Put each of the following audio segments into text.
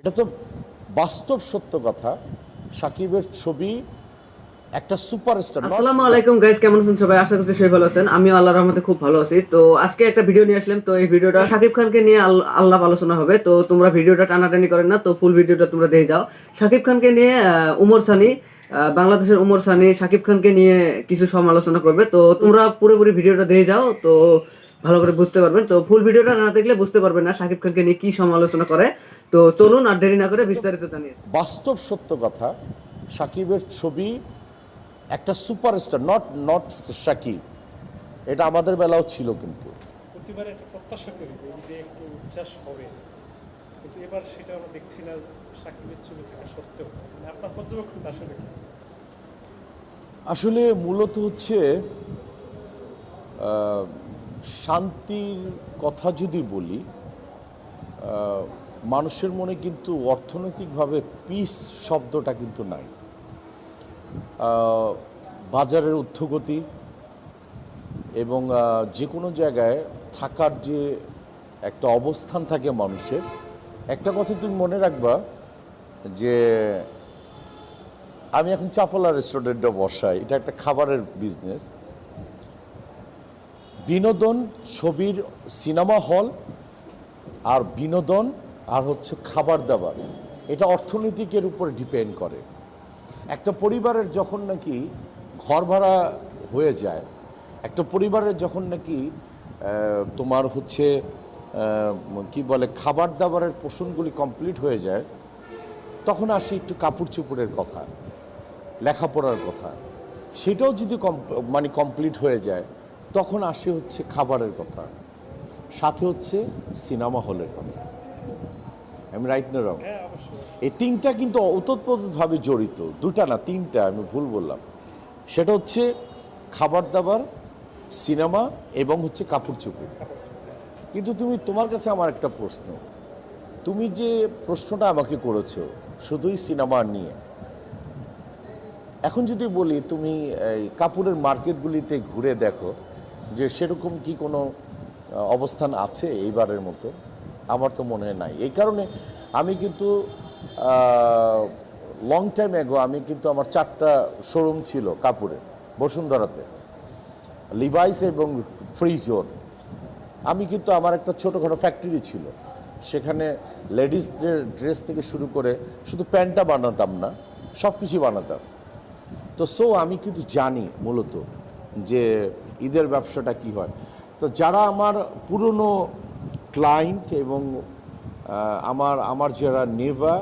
এটা তো বাস্তব সত্য কথা। সাকিবের ছবি একটা সুপারস্টার আসসালামু আলাইকুম কেমন আছেন সবাই? আশা সবাই ভালো আছেন। আমিও আল্লাহর রহমতে খুব ভালো আছি। তো আজকে একটা ভিডিও নিয়ে আসলাম। তো এই ভিডিওটা শাকিব খানকে নিয়ে আল্লাহ আলোচনা হবে। তো তোমরা ভিডিওটা টানাটানি করেন না, তো ফুল ভিডিওটা তোমরা দেখে যাও। শাকিব খানকে নিয়ে উমর সানি বাংলাদেশের উমর সানি শাকিব খানকে নিয়ে কিছু সমালোচনা করবে। তো তোমরা পুরোপুরি ভিডিওটা দেখে যাও। তো ভালো করে বুঝতে পারবেন। তো ফুল ভিডিওটা না দেখলে বুঝতে পারবেন না শাকিব খানকে নিয়ে কি সমালোচনা করে। তো চলুন আর দেরি না করে বিস্তারিত জানিয়ে বাস্তব সত্য কথা সাকিবের ছবি একটা সুপারস্টার নট নট সাকিব এটা আমাদের বেলাও ছিল কিন্তু। প্রতিবার একটা প্রত্যাশা করি যে ঈদে একটু উচ্ছ্বাস হবে। কিন্তু এবার সেটা আমরা দেখছি না সাকিবের ছবি থাকা সত্ত্বেও। মানে আপনার আসলে কি? আসলে মূলত হচ্ছে আহ, শান্তির কথা যদি বলি মানুষের মনে কিন্তু অর্থনৈতিকভাবে পিস শব্দটা কিন্তু নাই। বাজারের ঊর্ধ্বগতি এবং যে কোনো জায়গায় থাকার যে একটা অবস্থান থাকে মানুষের, একটা কথা তুমি মনে রাখবা যে আমি এখন চাপলা রেস্টুরেন্টটা বসাই, এটা একটা খাবারের বিজনেস বিনোদন ছবির সিনেমা হল আর বিনোদন আর হচ্ছে খাবার দাবার। এটা অর্থনৈতিকের উপর ডিপেন্ড করে। একটা পরিবারের যখন নাকি ঘর ভাড়া হয়ে যায়, একটা পরিবারের যখন নাকি তোমার হচ্ছে কি বলে, খাবার দাবারের পোষণগুলি কমপ্লিট হয়ে যায়, তখন আসে একটু কাপড় চোপড়ের কথা, লেখাপড়ার কথা। সেটাও যদি কম- মানে কমপ্লিট হয়ে যায় তখন আসে হচ্ছে খাবারের কথা সাথে হচ্ছে সিনেমা হলের কথা। আমি রাইট না রং হ্যাঁ এই তিনটা কিন্তু ওতপ্রোতভাবে জড়িত দুটা না তিনটা আমি ভুল বললাম। সেটা হচ্ছে খাবার দাবার সিনেমা এবং হচ্ছে কাপড় চোপড়। কিন্তু তুমি তোমার কাছে আমার একটা প্রশ্ন। তুমি যে প্রশ্নটা আমাকে করেছ শুধুই সিনেমা নিয়ে। এখন যদি বলি তুমি এই কাপড়ের মার্কেটগুলিতে ঘুরে দেখো যে সেরকম কি কোনো অবস্থান আছে এইবারের মতো? আমার তো মনে হয় নাই। এই কারণে আমি কিন্তু লং টাইম এগো আমি কিন্তু আমার চারটা শোরুম ছিল কাপড়ের বসুন্ধরাতে। লিভাইস এবং ফ্রি জোন আমি কিন্তু আমার একটা ছোটোখাটো ফ্যাক্টরি ছিল। সেখানে লেডিসদের ড্রেস থেকে শুরু করে শুধু প্যান্টটা বানাতাম না সব কিছুই বানাতাম। তো সো আমি কিন্তু জানি মূলত যে ঈদের ব্যবসাটা কি হয়? তো যারা আমার পুরনো ক্লায়েন্ট এবং আমার আমার যারা নেভা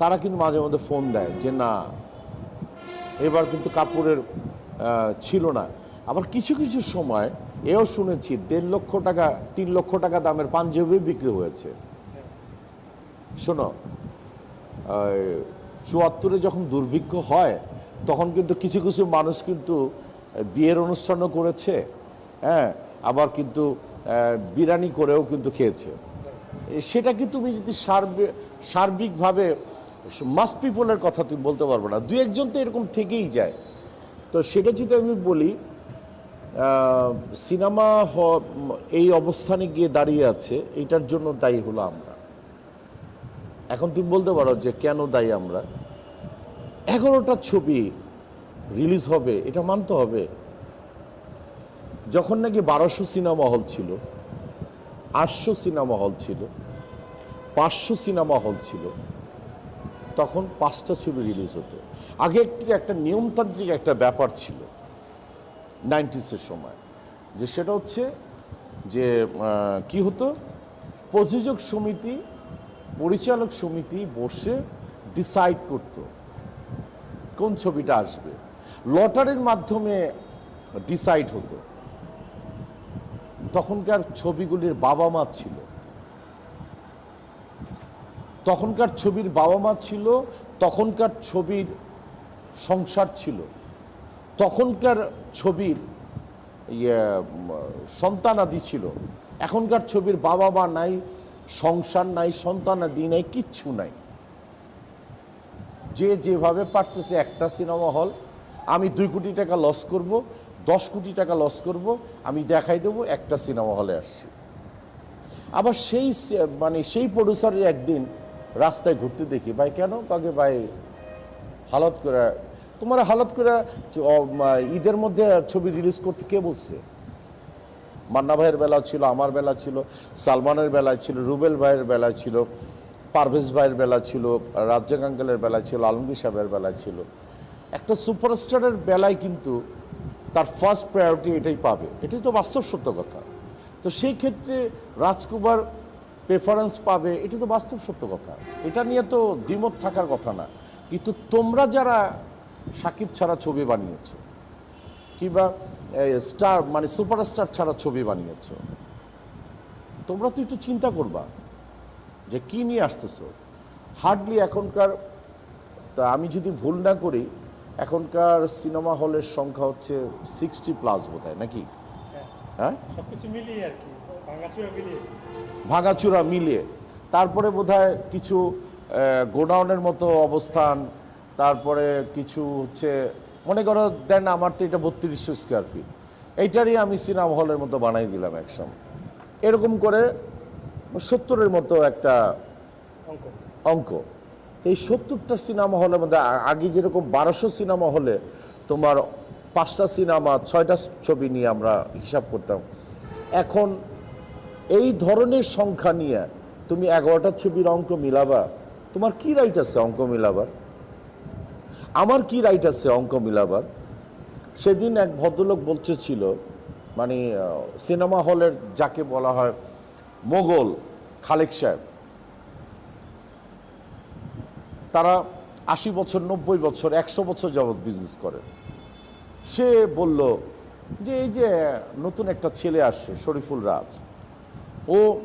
তারা কিন্তু মাঝে মধ্যে ফোন দেয় যে না, এবার কিন্তু কাপড়ের ছিল না। আবার কিছু কিছু সময় এও শুনেছি দেড় লক্ষ টাকা, তিন লক্ষ টাকা দামের পাঞ্জাবি বিক্রি হয়েছে। শোনো চুয়াত্তরে যখন দুর্ভিক্ষ হয়, তখন কিন্তু কিছু কিছু মানুষ কিন্তু বিয়ের অনুষ্ঠানও করেছে হ্যাঁ আবার কিন্তু আহ, বিরিয়ানি করেও কিন্তু খেয়েছে। সেটা কি তুমি যদি সার্বে সার্বিকভাবে মাস্ট পিপলের কথা তুমি বলতে পারবে না? দু একজন তো এরকম থেকেই যায়। তো সেটা যদি আমি বলি সিনেমা হ- এই অবস্থানে গিয়ে দাঁড়িয়ে আছে এটার জন্য দায়ী হলো আমরা। এখন তুমি বলতে পারো যে কেন দায়ী আমরা? এগারোটা ছবি রিলিজ হবে, এটা মানতে হবে। যখন নাকি বারোশো সিনেমা হল ছিল, আটশো সিনেমা হল ছিল, পাঁচশো সিনেমা হল ছিল, তখন পাঁচটা ছবি রিলিজ হতো। আগে একটি একটা নিয়মতান্ত্রিক একটা ব্যাপার ছিল নাইনটিসের সময়, যে সেটা হচ্ছে যে কি হতো? প্রযোজক সমিতি, পরিচালক সমিতি বসে ডিসাইড করত কোন ছবিটা আসবে। লটারির মাধ্যমে ডিসাইড হতো। তখনকার ছবিগুলির বাবা মা ছিল। তখনকার ছবির বাবা মা ছিল, তখনকার ছবির সংসার ছিল। তখনকার ছবির ইয়ে সন্তানাদি ছিল। এখনকার ছবির বাবা মা নাই, সংসার নাই সন্তানাদি নাই, কিচ্ছু নাই। যে যেভাবে পারতেছে একটা সিনেমা হল আমি দুই কোটি টাকা লস করব, দশ কোটি টাকা লস করব, আমি দেখাই দেবো একটা সিনেমা হলে আসছি আবার সেই মানে সেই প্রডিউসারের একদিন রাস্তায় ঘুরতে দেখি, ভাই কেন? কাকে ভাই, হালত করে, তোমার হালত করে ঈদের মধ্যে ছবি রিলিজ করতে কে বলছে? মান্না ভাইয়ের বেলা ছিল, আমার বেলা ছিল, সালমানের বেলা ছিল, রুবেল ভাইয়ের বেলা ছিল, পারভেজ ভাইয়ের বেলা ছিল, রাজ্জাক বেলা ছিল, আলমগীর সাহেবের বেলা ছিল। একটা সুপারস্টারের বেলায় কিন্তু তার ফার্স্ট প্রায়োরিটি এটাই পাবে। এটাই তো বাস্তব সত্য কথা। তো সেই ক্ষেত্রে রাজকুমার প্রেফারেন্স পাবে এটা তো বাস্তব সত্য কথা। এটা নিয়ে তো দ্বিমত থাকার কথা না। কিন্তু তোমরা যারা সাকিব ছাড়া ছবি বানিয়েছো, কিংবা স্টার মানে সুপারস্টার ছাড়া ছবি বানিয়েছ, তোমরা তো একটু চিন্তা করবা যে কি নিয়ে আসতেছো। হার্ডলি এখনকার, তা আমি যদি ভুল না করি এখনকার সিনেমা হলের সংখ্যা হচ্ছে সিক্সটি প্লাস বোধ হয় নাকি? হ্যাঁ। হ্যাঁ? ভাঙাচুরা মিলিয়ে। তারপরে বোধহয় কিছু গোডাউনের মতো অবস্থান তারপরে কিছু হচ্ছে মনে করো দেন আমার তো এটা বত্রিশশো স্কোয়ার ফিট এইটারই আমি সিনেমা হলের মতো বানাই দিলাম একসময়। এরকম করে সত্তরের মতো একটা অঙ্ক। অঙ্ক। এই সত্তরটা সিনেমা হলের মধ্যে আগে যেরকম বারোশো সিনেমা হলে তোমার পাঁচটা সিনেমা, ছয়টা ছবি নিয়ে আমরা হিসাব করতাম। এখন এই ধরনের সংখ্যা নিয়ে তুমি এগারোটা ছবির অঙ্ক মিলাবা, তোমার কি রাইট আছে অঙ্ক মিলাবার? আমার কি রাইট আছে অঙ্ক মিলাবার? সেদিন এক ভদ্রলোক বলছে ছিল মানে সিনেমা হলের যাকে বলা হয় মোগল খালেক সাহেব তারা আশি বছর, নব্বই বছর, একশো বছর যাবৎ বিজনেস করে। সে বলল যে, এই যে নতুন একটা ছেলে আসছে, শরীফুল রাজ। ও,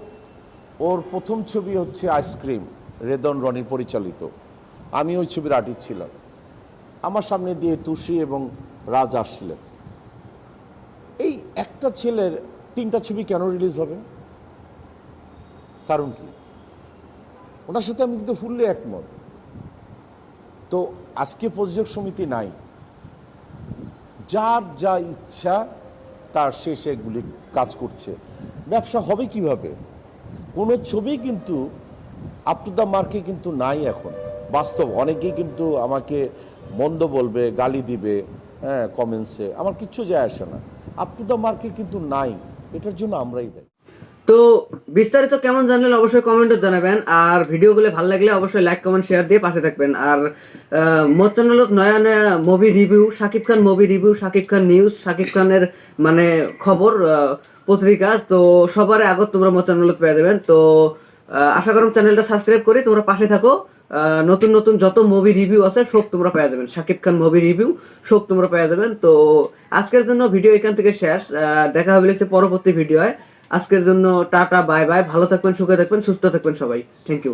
ওর প্রথম ছবি হচ্ছে আইসক্রিম রেদন রনি পরিচালিত। আমি ওই ছবির আর্টিস্ট ছিলাম। আমার সামনে দিয়ে তুষি এবং রাজ আসছিলেন এই একটা ছেলের তিনটা ছবি কেন রিলিজ হবে? কারণ কি? ওনার সাথে আমি কিন্তু ফুললি একমত। তো আজকে প্রযোজক সমিতি নাই। যার যা ইচ্ছা, তার সে সেগুলি কাজ করছে। ব্যবসা হবে কীভাবে? কোনো ছবি কিন্তু আপ টু দ্য মার্কে কিন্তু নাই এখন। বাস্তব, অনেকেই কিন্তু আমাকে মন্দ বলবে, গালি দিবে হ্যাঁ কমেন্টসে আমার কিচ্ছু যায় আসে না। আপ টু দ্য মার্কে কিন্তু নাই। এটার জন্য আমরাই দায়ী। তো বিস্তারিত কেমন জানলেন অবশ্যই কমেন্টও জানাবেন, আর ভিডিওগুলো ভালো লাগলে অবশ্যই লাইক কমেন্ট শেয়ার দিয়ে পাশে থাকবেন। আর মোট চ্যানেলত নয়া নয়া movie review Shakib Khan movie review Shakib Khan news Shakib খানের মানে খবর পত্রিকা, তো সবার আগত তোমরা মোট চ্যানেলত পেয়ে যাবেন। তো আশা করুন চ্যানেলটা সাবস্ক্রাইব করে তোমরা পাশে থাকো। নতুন নতুন যত মুভি রিভিউ আছে সব তোমরা পেয়ে যাবেন। শাকিব খান মুভি রিভিউ সব তোমরা পেয়ে যাবেন। তো, আজকের জন্য ভিডিও এখান থেকে শেষ। দেখা হবে লিখছে পরবর্তী ভিডিওয় আজকের জন্য টাটা বাই বাই ভালো থাকবেন সুখে থাকবেন সুস্থ থাকবেন সবাই। Thank you